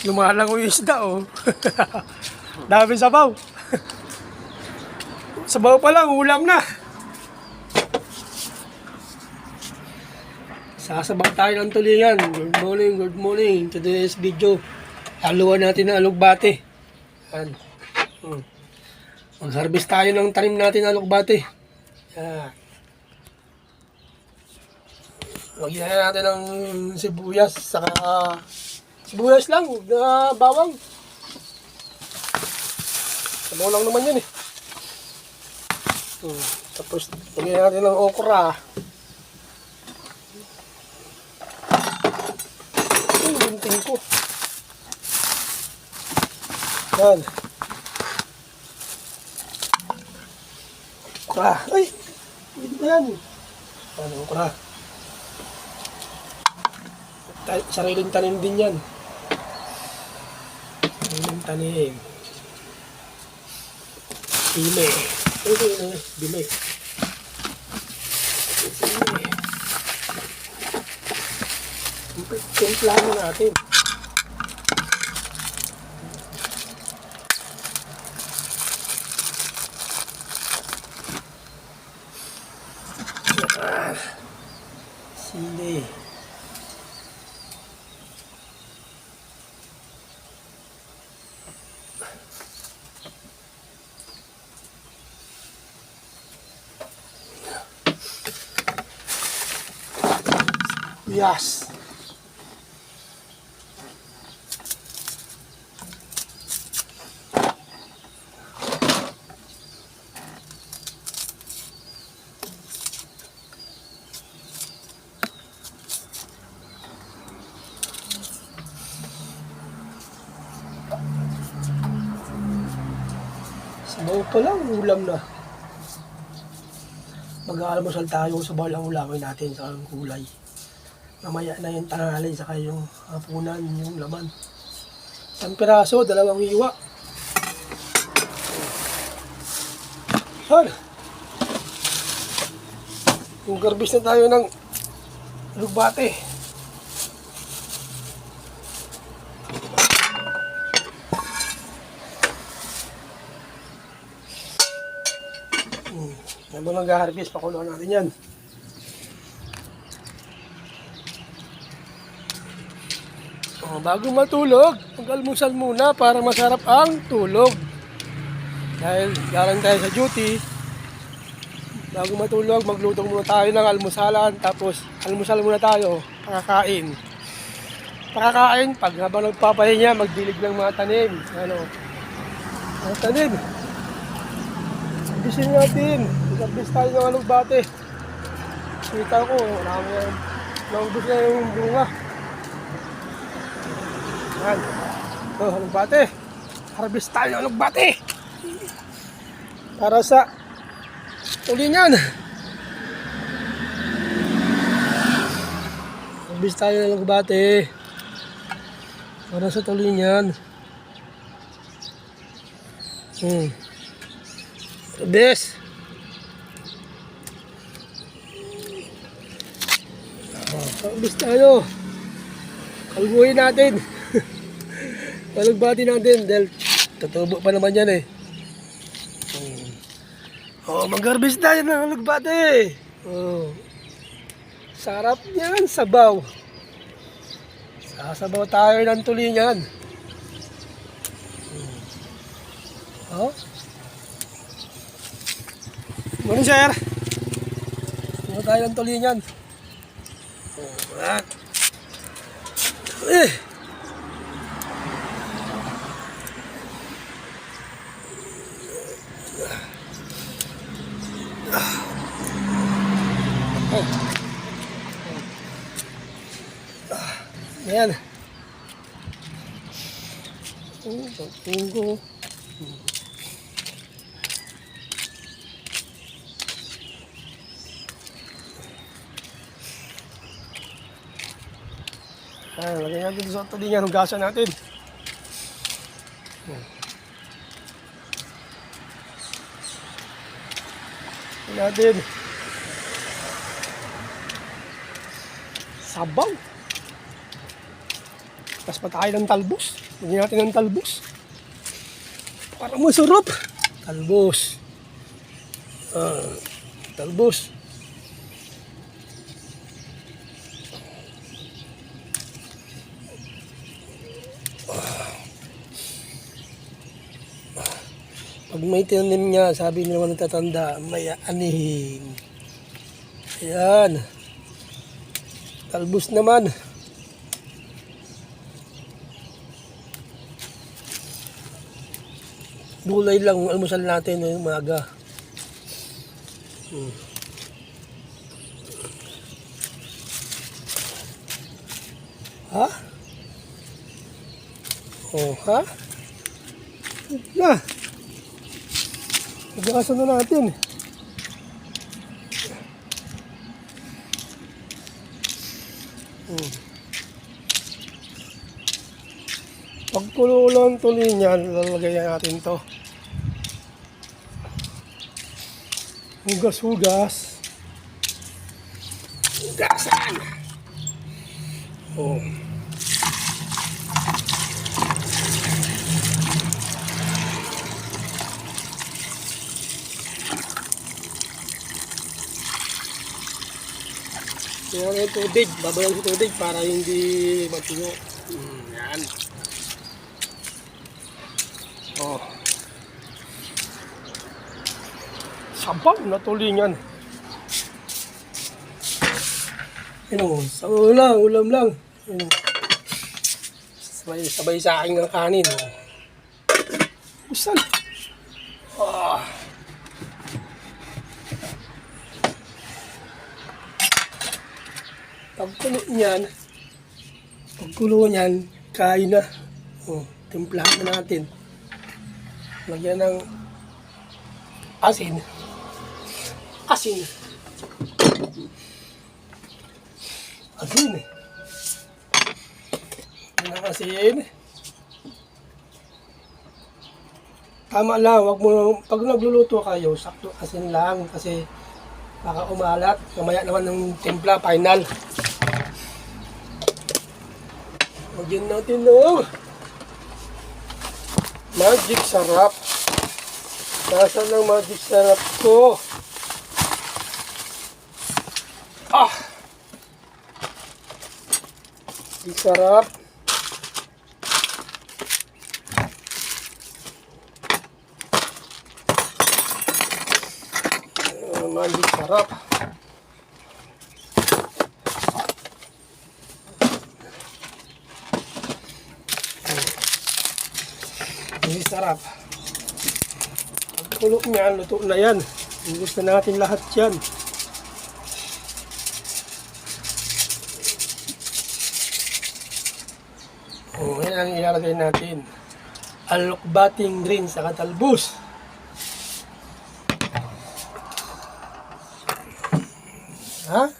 Lumalang yung isda, oh. Dami sabaw. sabaw pa lang, ulam na. Sasabang tayo ng tulingan. Good morning, good morning. Today's video. Haluan natin ng alugbate. Yan. Hmm. Mag-harvest tayo ng tanim natin ng alugbate. Yan. Lagyan na natin ng sibuyas, saka sibuyas lang, na bawang. Sabaw lang naman yan eh. Hmm. Tapos, lagyan natin ng okra. Ay, gunting ko. Yan. Okra. Ay! Hindi yan? Ano, okra. Sariling tanim din yan. Tanim. Bime. Ay, ay, ay, bime. Bime. Timplahan natin. Yan. Sili. Yes. Sabaw pa lang, ulam na. Mag-aalmusal tayo sa bawal ang ulawin natin sa kulay. Mamaya na yung tanghali saka yung hapunan, yung laman. Isang piraso, dalawang iwa. Han! Yung garbis na tayo ng lugbate. Hmm. Yan mo nag-harvest, pakuloan natin yan. Oh, bago matulog, mag-almusal muna para masarap ang tulog. Dahil galing tayo sa duty, bago matulog, magluto muna tayo ng almusalan, tapos almusal muna tayo, pakakain. Pakakain, pag habang nagpapahinga, magdilig ng mga tanim. Ano, mga tanim. Bisin natin, mag tayo ng anong bate. Kita ko, marami yan. Naubos na yung bunga. Yan. Oh, alugbate. Harvest tayo ng alugbate. Para sa tulingan. Harvest tayo ng alugbate. Para sa tulingan. Hmm. Harvest. Harvest tayo. Kalbuhin natin. Palugbati natin dahil tutubo pa naman yan eh. Hmm. Oh, mag-harvest tayo ng alugbati. Oh. Sarap yan, sabaw. Sasabaw tayo ng tulingan. Hmm. Oh. Morning, sir. Sabaw tayo ng tulingan. Oh, ah. Eh. Ayan. Pagpunggo. Ayan, lagyan natin sa tulingan, hugasan natin. Ayan. Natin. Sabaw. Tapos pa tayo ng talbos. Lagyan natin ng talbos. Para masarap. Talbos. Ah, talbos. Pag may tinanim niya, sabi ni naman natatanda, may anihin. Ayan. Talbos naman. Gulay lang ang almusal natin ngayong umaga. Hmm. Ha? Oh, ha? Na. Nagkakasan na natin. Pag kulo lang tuloy niyan, lalagay natin to. Hugas-hugas. Hugasan! Oh. Kaya yung tubig, babayan sa tubig para hindi matuyo. Hmm, yan. Oh. Sabaw na tuloy yan. Ano, sa ulam, ulam lang. Ano, sabay, sabay sa akin ng kanin. Usan. Ah. Pagkulo niyan, pagkulo niyan, kain na. Oh, timplahan na natin. Lagyan ng asin. Asin. Asin. Lagyan ng asin. Tama lang, wag mo, pag nagluluto kayo, sakto asin lang kasi baka umalat. Kamaya naman ng timpla, final. Lagyan natin ng magic sarap. Nasaan ang magic sarap ko? Ah! Magic sarap. Ah, magic sarap. Magic sarap. Pagkulo niya, luto na yan. Gusto natin lahat yan. Oh, yan ang ilalagay natin. Alokbating green sa katalbos. Ha?